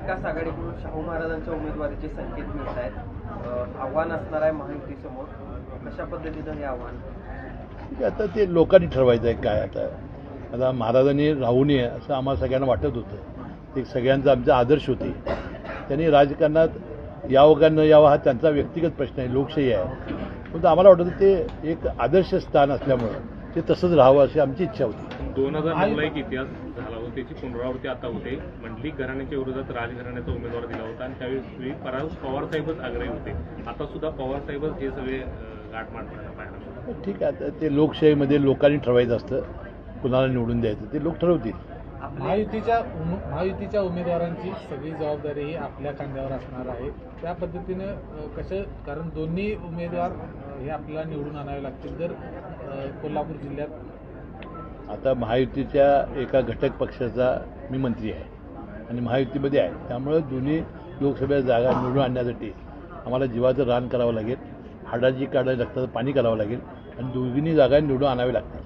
महाविकास आघाडीकडून शाहू महाराजांच्या उमेदवारीचे संकेत मिळत आहेत. आव्हान असणार आहे महायुतीसमोर. कशा पद्धतीचं हे आव्हान? आता ते लोकांनी ठरवायचं आहे काय आता. आता महाराजांनी राहू नये असं आम्हाला सगळ्यांना वाटत होतं. ते सगळ्यांचा आमचा आदर्श होती. त्यांनी राजकारणात यावं का न यावं हा त्यांचा व्यक्तिगत प्रश्न आहे लोकशाही आहे. पण आम्हाला वाटतं ते एक आदर्श स्थान असल्यामुळं. ते तसंच राहावं अशी आमची इच्छा होती. दोन हजार नऊला एक इतिहास झाला होता. त्याची पुनरावृत्ती आता होते. मंडलिक घराण्याच्या विरोधात राजघराण्याचा उमेदवार दिला होता आणि त्यावेळी पराव पवार साहेबच आग्रही होते. आता सुद्धा पवार साहेबच हे सगळे अं, गाठ मारताना पाहायला. ठीक आहे. आता ते लोकशाहीमध्ये लोकांनी ठरवायचं असतं. कुणाला निवडून द्यायचं ते लोक ठरवतील. महायुतीच्या उम- महायुतीच्या उमेदवारांची सगळी जबाबदारी ही आपल्या खांद्यावर असणार आहे. त्या पद्धतीनं अ, कसं कारण दोन्ही उमेदवार अ, हे आपल्याला निवडून आणावे लागतील जर अ, कोल्हापूर जिल्ह्यात. आता महायुतीच्या एका घटक पक्षाचा मी मंत्री आहे आणि महायुतीमध्ये आहे. त्यामुळे दोन्ही लोकसभा जागा निवडून आणण्यासाठी आम्हाला जीवाचं रान करावं लागेल. हाडाची काढायला रक्ताचं पाणी करावं लागेल. आणि दोन्ही जागा निवडून आणावी लागतात.